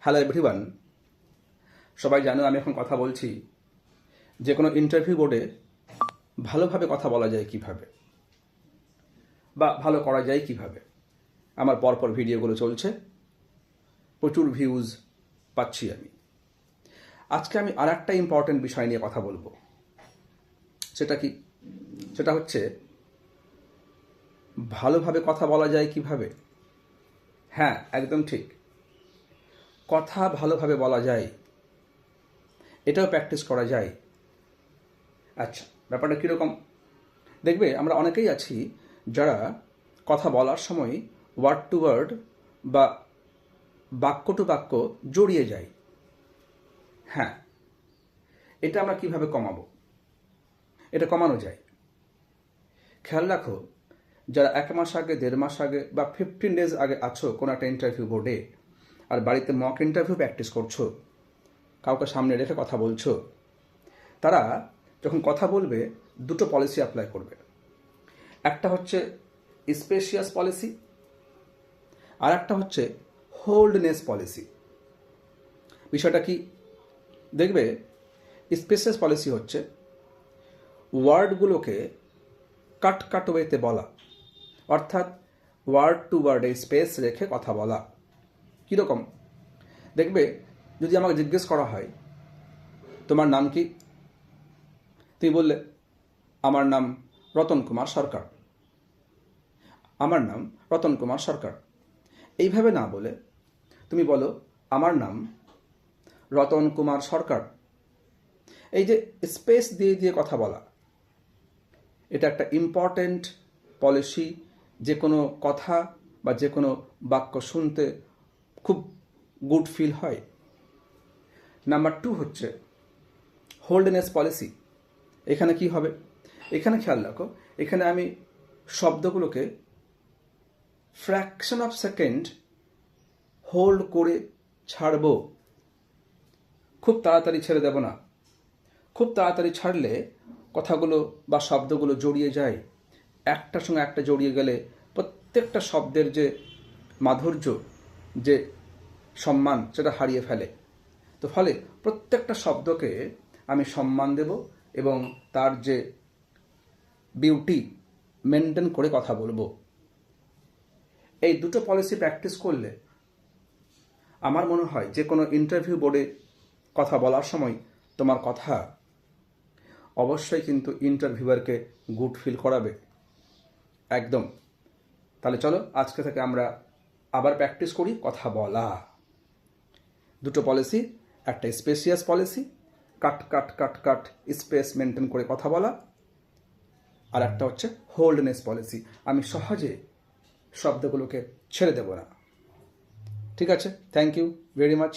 Hello everyone সবাই জানো, আমি এখন কথা বলছি যে কোনো ইন্টারভিউ বোর্ডে ভালোভাবে কথা বলা যায় কীভাবে? বা ভালো করা যায় কীভাবে? আমার পরপর ভিডিওগুলো চলছে। প্রচুর ভিউজ পাচ্ছি আমি। আজকে আমি আর একটা ইম্পর্টেন্ট বিষয় নিয়ে কথা বলব। সেটা কি? সেটা হচ্ছে, ভালোভাবে কথা বলা যায় কীভাবে? হ্যাঁ একদম ঠিক। কথা ভালোভাবে বলা যায়, এটাও প্র্যাকটিস করা যায়। আচ্ছা ব্যাপারটা কীরকম? দেখবে আমরা অনেকেই আছি যারা কথা বলার সময় ওয়ার্ড টু ওয়ার্ড বা বাক্য টু বাক্য জড়িয়ে যায়। হ্যাঁ এটা আমরা কীভাবে কমাবো? এটা কমানো যায়। খেয়াল রাখো, যারা এক মাস আগে, দেড় মাস আগে বা ফিফটিন ডেজ আগে আছো কোনো একটা ইন্টারভিউ বোর্ডে আর বাড়িতে মক ইন্টারভিউ প্র্যাকটিস করছ। কাউকে সামনে রেখে কথা বলছো। তারা যখন কথা বলবে, দুটো পলিসি অ্যাপ্লাই করবে। একটা হচ্ছে স্পেশিয়াস পলিসি আর একটা হচ্ছে হোল্ডনেস পলিসি বিষয়টা কি? দেখবে স্পেশিয়াস পলিসি হচ্ছে ওয়ার্ডগুলোকে কাট কাট ওয়েতে বলা। অর্থাৎ ওয়ার্ড টু ওয়ার্ডে স্পেস রেখে কথা বলা। কীরকম? দেখবে, যদি আমাকে জিজ্ঞেস করা হয়, তোমার নাম কি? তুমি বললে, আমার নাম রতন কুমার সরকার। আমার নাম রতন কুমার সরকার। এইভাবে না বলে, তুমি বলো, আমার নাম রতন কুমার সরকার। এই যে স্পেস দিয়ে দিয়ে কথা বলা, এটা একটা ইম্পর্ট্যান্ট পলিসি যে কোনো কথা বা যে কোনো বাক্য শুনতে খুব গুড ফিল হয়। নাম্বার টু হচ্ছে হোল্ডনেস পলিসি এখানে কি হবে? এখানে খেয়াল রাখো, এখানে আমি শব্দগুলোকে ফ্র্যাকশন অফ সেকেন্ড হোল্ড করে ছাড়ব। খুব তাড়াতাড়ি ছেড়ে দেব না। খুব তাড়াতাড়ি ছাড়লে কথাগুলো বা শব্দগুলো জড়িয়ে যায়। একটার সঙ্গে একটা জড়িয়ে গেলে প্রত্যেকটা শব্দের যে মাধুর্য, যে সম্মান, সেটা হারিয়ে ফেলে। তো ফলে প্রত্যেকটা শব্দকে আমি সম্মান দেব এবং তার যে বিউটি মেনটেন করে কথা বলব। এই দুটো পলিসি প্র্যাকটিস করলে আমার মনে হয় যে কোনো ইন্টারভিউ বোর্ডে কথা বলার সময় তোমার কথা অবশ্যই কিন্তু ইন্টারভিউয়ারকে গুড ফিল করাবে। একদম। তাহলে চলো, আজকে থেকে আমরা আবার প্র্যাকটিস করি, কথা বলা। দুটো পলিসি একটা spacious policy cut cut cut cut space maintain করে কথা বলা, আর একটা হচ্ছে হোল্ডনেস পলিসি আমি সহজে শব্দগুলোকে ছেড়ে দেব না। ঠিক আছে? Thank you very much